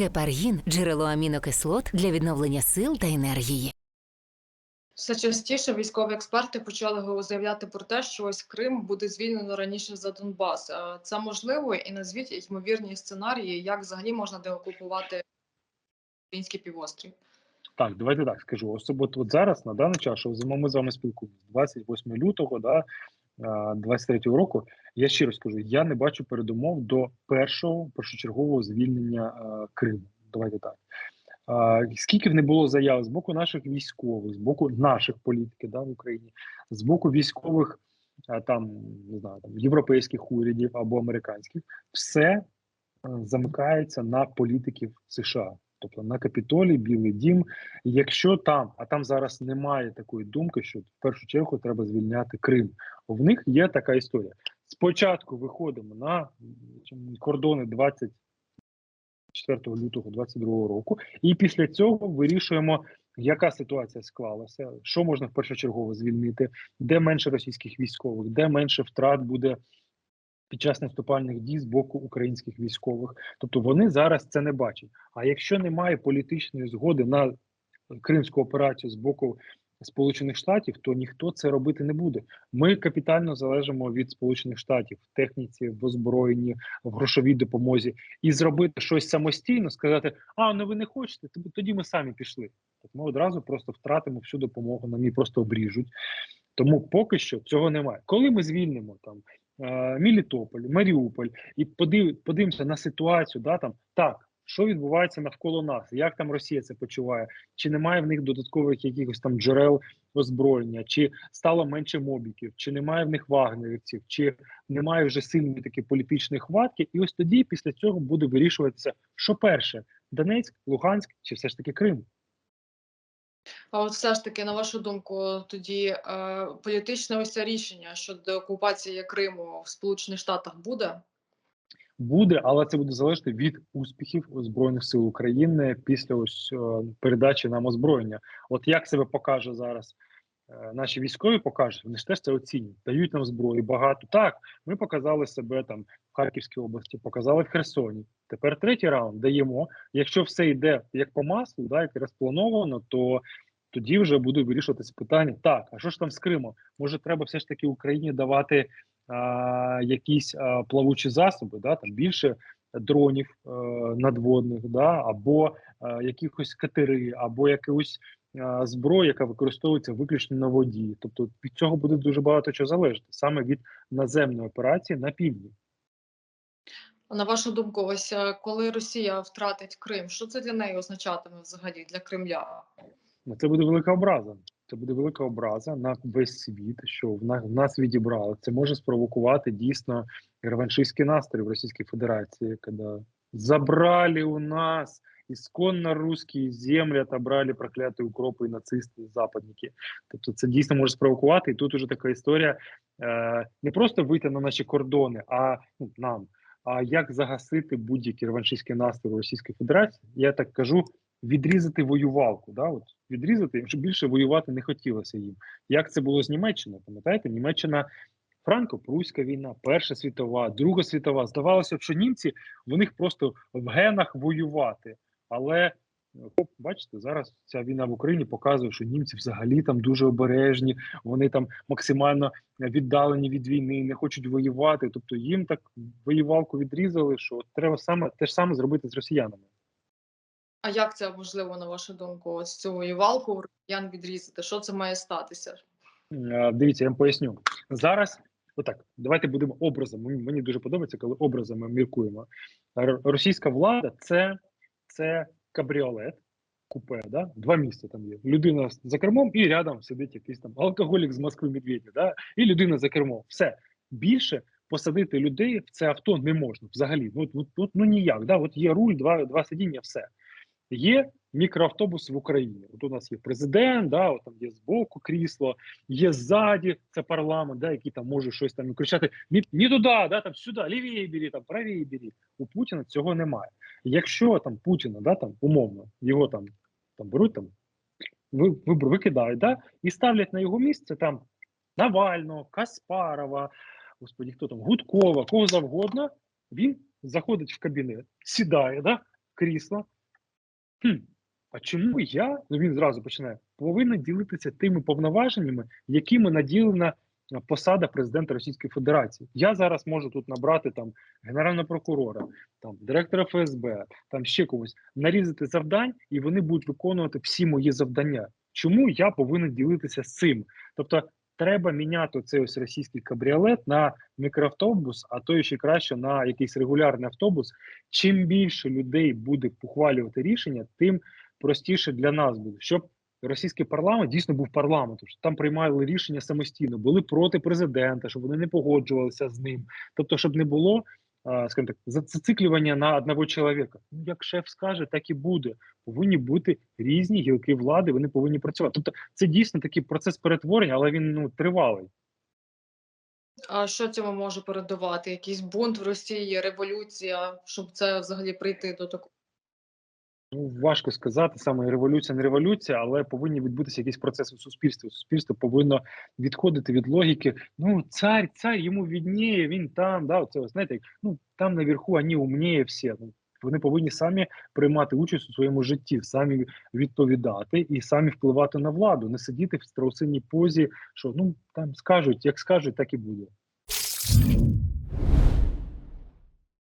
Гепаргін джерело амінокислот для відновлення сил та енергії. Все частіше військові експерти почали заявляти про те, що ось Крим буде звільнено раніше за Донбас. Це можливо і назвіть ймовірні сценарії, як взагалі можна деокупувати український півострів. Так, давайте так скажу. Особливо от зараз, на даний час, що ми з вами спілкуємося, 28 лютого, да, 23 року, я щиро скажу, я не бачу передумов до першого першочергового звільнення е, Криму. Давайте так. А, скільки б не було заяв з боку наших військових, з боку наших політиків да, в Україні, з боку військових там, не знаю, там, європейських урядів або американських, все е, замикається на політиків США, тобто на Капітолій, Білий Дім. Якщо там, а там зараз немає такої думки, що в першу чергу треба звільняти Крим. В них є така історія. Спочатку виходимо на кордони 24 лютого 22 року, і після цього вирішуємо, яка ситуація склалася, що можна першочергово звільнити, де менше російських військових, де менше втрат буде під час наступальних дій з боку українських військових. Тобто вони зараз це не бачать. А якщо немає політичної згоди на кримську операцію з боку Сполучених Штатів, то ніхто це робити не буде. Ми капітально залежимо від Сполучених Штатів в техніці, в озброєнні, в грошовій допомозі, і зробити щось самостійно, сказати: а ну ви не хочете, то- тоді ми самі пішли. Так ми одразу просто втратимо всю допомогу, нам її просто обріжуть. Тому поки що цього немає. Коли ми звільнимо там е, Мелітополь, Маріуполь і подив, подивимося на ситуацію, да там так. Що відбувається навколо нас? Як там Росія це почуває? Чи немає в них додаткових якихось там джерел озброєння, чи стало менше мобіків, чи немає в них вагнерівців, чи немає вже сильної такі політичної хватки? І ось тоді, після цього, буде вирішуватися, що перше: Донецьк, Луганськ, чи все ж таки Крим? А от все ж таки, на вашу думку, тоді е, політичне ось це рішення щодо окупації Криму в Сполучених Штатах буде? Буде, але це буде залежати від успіхів збройних сил України після ось е, передачі нам озброєння. От як себе покаже зараз е, наші військові покажуть, вони ж теж це оцінюють, дають нам зброї багато. Так, ми показали себе там в Харківській області, показали в Херсоні. Тепер третій раунд даємо. Якщо все йде як по маслу, да, як розплановано, то тоді вже буде вирішуватися питання: так, а що ж там з Кримом? Може, треба все ж таки Україні давати а, якісь а, плавучі засоби, да, там більше дронів е, надводних, да, або е, якихось катери, або якусь е, зброю, яка використовується виключно на воді. Тобто від цього буде дуже багато чого залежати, саме від наземної операції на півдні. На вашу думку, ось коли Росія втратить Крим, що це для неї означатиме взагалі для Кремля? Ну, Це буде велика образа. Це буде велика образа на весь світ, що в нас, в нас відібрали. Це може спровокувати дійсно реваншистський настрій в Російській Федерації, коли забрали у нас ісконно русські землі, отобрали прокляті укропи і нацисти, западники. Тобто це дійсно може спровокувати. І тут уже така історія е, не просто вийти на наші кордони, а ну, нам. А як загасити будь-які реваншистські настрої Російської Федерації? Я так кажу, відрізати воювалку, да, от відрізати, щоб більше воювати не хотілося їм. Як це було з Німеччиною? Пам'ятаєте, Німеччина Франко-Пруська війна, Перша світова, Друга світова. Здавалося, б, що німці в них просто в генах воювати. Але бачите, зараз ця війна в Україні показує, що німці взагалі там дуже обережні, вони там максимально віддалені від війни, не хочуть воювати. Тобто їм так воювалку відрізали, що треба саме те ж саме зробити з росіянами. А як це можливо, на вашу думку, ось цю воювалку росіян відрізати? Що це має статися? Е, Дивіться, я вам поясню. Зараз, отак, давайте будемо образом. Мені дуже подобається, коли образами міркуємо. Російська влада це, це кабріолет, купе, да? два місця там є. Людина за кермом і рядом сидить якийсь там алкоголік з Москви Медведя, да? і людина за кермом. Все. Більше посадити людей в це авто не можна взагалі. Ну, от, от, ну ніяк. Да? От є руль, два, два сидіння, все. Є мікроавтобус в Україні. От у нас є президент, да, от там є збоку крісло, є ззаді, це парламент, да, який там може щось там кричати: не туди, да, там сюди, лівіє бері, там правіє бері. У Путіна цього немає. Якщо там Путіна, да, там умовно, його там, там беруть там, ви, ви, викидають, да, і ставлять на його місце там Навального, Каспарова, господі, хто там, Гудкова, кого завгодно, він заходить в кабінет, сідає, да, крісла. Хм, а чому я, ну він зразу починає, повинен ділитися тими повноваженнями, якими наділена посада президента Російської Федерації. Я зараз можу тут набрати там генерального прокурора, там директора ФСБ, там ще когось, нарізати завдань, і вони будуть виконувати всі мої завдання. Чому я повинен ділитися з цим? Тобто треба міняти цей ось російський кабріолет на мікроавтобус, а то ще краще на якийсь регулярний автобус. Чим більше людей буде ухвалювати рішення, тим простіше для нас буде, щоб російський парламент дійсно був парламентом, щоб там приймали рішення самостійно, були проти президента, щоб вони не погоджувалися з ним. Тобто, щоб не було, скажімо так, за- зациклювання на одного чоловіка. Ну, як шеф скаже, так і буде. Повинні бути різні гілки влади, вони повинні працювати. Тобто, це дійсно такий процес перетворення, але він ну тривалий. А що цьому може передувати? Якийсь бунт в Росії, революція, щоб це взагалі прийти до такого? Ну, важко сказати, саме революція, не революція, але повинні відбутися якісь процеси в суспільстві. Суспільство повинно відходити від логіки. Ну, цар, цар йому відніє, він там, да, оце, знаєте, ну там наверху вони умніє всі. Вони повинні самі приймати участь у своєму житті, самі відповідати і самі впливати на владу, не сидіти в страусиній позі, що ну там скажуть, як скажуть, так і буде.